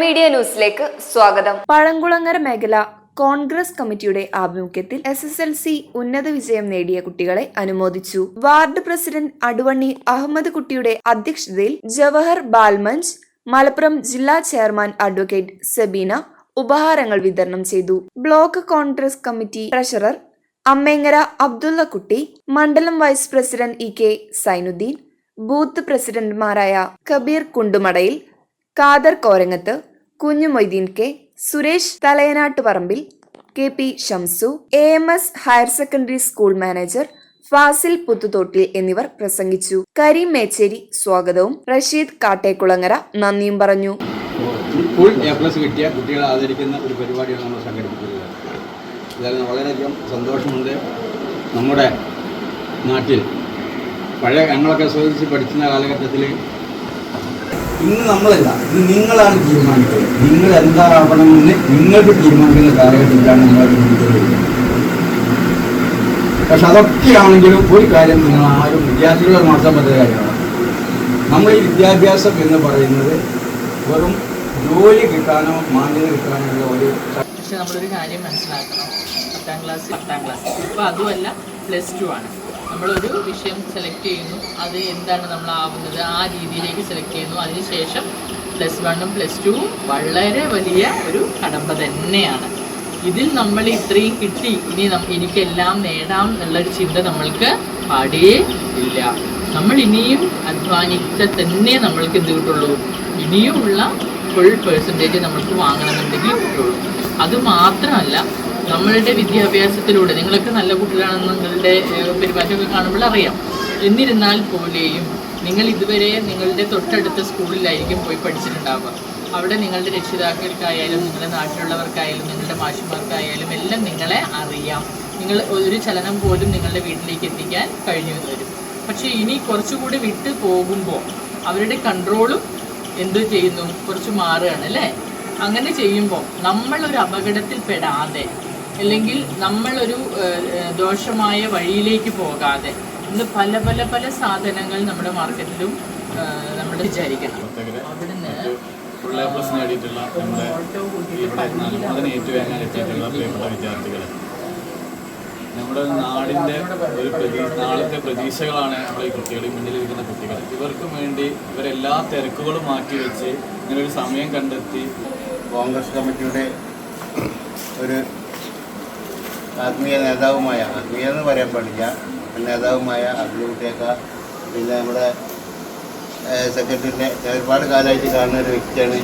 Media ന്യൂസിലേക്ക് സ്വാഗതം. പഴങ്കുളങ്ങര മേഖല കോൺഗ്രസ് കമ്മിറ്റിയുടെ ആഭിമുഖ്യത്തിൽ എസ് എസ് എൽ സി ഉന്നത വിജയം നേടിയ കുട്ടികളെ അനുമോദിച്ചു. വാർഡ് പ്രസിഡന്റ് അടുവണ്ണി അഹമ്മദ് കുട്ടിയുടെ അധ്യക്ഷതയിൽ ജവഹർ ബാൽമഞ്ച് മലപ്പുറം ജില്ലാ ചെയർമാൻ അഡ്വക്കേറ്റ് സബീന ഉപഹാരങ്ങൾ വിതരണം ചെയ്തു. Block Congress committee treasurer Ammengara Abdulla Kutty മണ്ഡലം vice president E K Sainuddin booth പ്രസിഡന്റുമാരായ Kabeer Kundumadayil Khader Korangath Kunju Moideen K Suresh Thalayanattuparambil K P Shamsu A M S higher secondary school manager Fasil Puthuthottil എന്നിവർ പ്രസംഗിച്ചു. കരീം മേച്ചേരി സ്വാഗതവും റഷീദ് കാട്ടേക്കുളങ്ങര നന്ദിയും പറഞ്ഞു. കുട്ടികളെ ആദരിക്കുന്ന ഒരു പരിപാടിയാണ് നമ്മൾ സംഘടിപ്പിക്കുന്നത്. സന്തോഷമുണ്ട്. നമ്മുടെ നാട്ടിൽ പഴയ ഞങ്ങളൊക്കെ സ്വദേശിച്ച് പഠിക്കുന്ന കാലഘട്ടത്തിൽ ഇന്ന് നമ്മളല്ല ഇത് നിങ്ങളാണ് തീരുമാനിക്കുന്നത് നിങ്ങൾ എന്താവണമെന്ന് നിങ്ങൾക്ക് തീരുമാനിക്കുന്ന കാലഘട്ടത്തിലാണ് നമ്മൾ ജീവിക്കുന്നത് പക്ഷെ അതൊക്കെയാണെങ്കിലും ഒരു കാര്യം നിങ്ങൾ ആരും വിദ്യാർത്ഥികളെ മാത്രം പറ്റുന്ന കാര്യമാണ്. നമ്മൾ ഈ വിദ്യാഭ്യാസം എന്ന് പറയുന്നത് വെറും ജോലി കിട്ടാനോ മാന്യത കിട്ടാനോ ഉള്ള ഒരു പക്ഷെ നമ്മളൊരു കാര്യം മനസ്സിലാക്കണം. പത്താം ക്ലാസ് പത്താം ക്ലാസ്. ഇപ്പം അതുമല്ല പ്ലസ് ടു ആണ്. നമ്മളൊരു വിഷയം സെലക്ട് ചെയ്യുന്നു. അത് എന്താണ് നമ്മൾ ആവുന്നത്? ആ രീതിയിലേക്ക് സെലക്ട് ചെയ്യുന്നു. അതിനുശേഷം പ്ലസ് വണ്ണും പ്ലസ് ടുവും വളരെ വലിയ ഒരു കടമ്പ തന്നെയാണ്. ഇതിൽ നമ്മൾ ഇത്രയും കിട്ടി. ഇനി എനിക്കെല്ലാം നേടാം എന്നുള്ളൊരു ചിന്ത നമ്മൾക്ക് പാടേ ഇല്ല നമ്മൾ ഇനിയും അധ്വാനിച്ച തന്നെ നമ്മൾക്ക് എന്ത് കിട്ടുള്ളൂ? ഇനിയുമുള്ള ഫുൾ പേഴ്സന്റേജ് നമ്മൾക്ക് വാങ്ങണമെന്നുണ്ടെങ്കിൽ കിട്ടുള്ളൂ. അത് മാത്രമല്ല നമ്മളുടെ വിദ്യാഭ്യാസത്തിലൂടെ നിങ്ങളൊക്കെ നല്ല കുട്ടികളാണെന്ന് നിങ്ങളുടെ പെരുമാറ്റമൊക്കെ കാണുമ്പോൾ അറിയാം. എന്നിരുന്നാൽ പോലെയും നിങ്ങൾ ഇതുവരെ നിങ്ങളുടെ തൊട്ടടുത്ത സ്കൂളിലായിരിക്കും പോയി പഠിച്ചിട്ടുണ്ടാവുക. അവിടെ നിങ്ങളുടെ രക്ഷിതാക്കൾക്കായാലും നിങ്ങളുടെ നാട്ടിലുള്ളവർക്കായാലും നിങ്ങളുടെ മാഷിമാർക്കായാലും എല്ലാം നിങ്ങളെ അറിയാം. നിങ്ങൾ ഒരു ചലനം പോലും നിങ്ങളുടെ വീട്ടിലേക്ക് എത്തിക്കാൻ കഴിഞ്ഞു വരും. പക്ഷേ ഇനി കുറച്ചുകൂടി വിട്ടു പോകുമ്പോൾ അവരുടെ കൺട്രോളും എന്ത് ചെയ്യുന്നു? കുറച്ച് മാറുകയാണ് അല്ലേ? അങ്ങനെ ചെയ്യുമ്പോൾ നമ്മളൊരു അപകടത്തിൽ പെടാതെ അല്ലെങ്കിൽ നമ്മളൊരു ദോഷമായ വഴിയിലേക്ക് പോകാതെ ഇന്ന് പല പല പല സാധനങ്ങൾ നമ്മുടെ മാർക്കറ്റിലും നമ്മൾ വിചാരിക്കണം. അവിടുന്ന് ഫുൾ എ പ്ലസ് നേടിയിട്ടുള്ള നമ്മുടെ ഇവിടെ നന്മതിനെ ഏറ്റുവാങ്ങാൻ എത്തിയിട്ടുള്ള പ്രിയപ്പെട്ട വിദ്യാർത്ഥികൾ നമ്മുടെ നാടിന്റെ ഒരു പ്രതീ നാളത്തെ പ്രതീക്ഷകളാണ് നമ്മുടെ ഈ കുട്ടികൾ ഈ മുന്നിലിരിക്കുന്ന കുട്ടികൾ. ഇവർക്ക് വേണ്ടി ഇവരെല്ലാ തിരക്കുകളും മാറ്റി വെച്ച് ഇങ്ങനെ ഒരു സമയം കണ്ടെത്തി കോൺഗ്രസ് കമ്മിറ്റിയുടെ ഒരു ആത്മീയ നേതാവുമായ ആത്മീയ എന്ന് പറയാൻ പാടില്ല നേതാവുമായ അബ്ദുൾകുട്ടിയൊക്ക പിന്നെ നമ്മുടെ സെക്രട്ടറിന്റെ ഒരുപാട് കാലമായിട്ട് കാണുന്ന ഒരു വ്യക്തിയാണ്.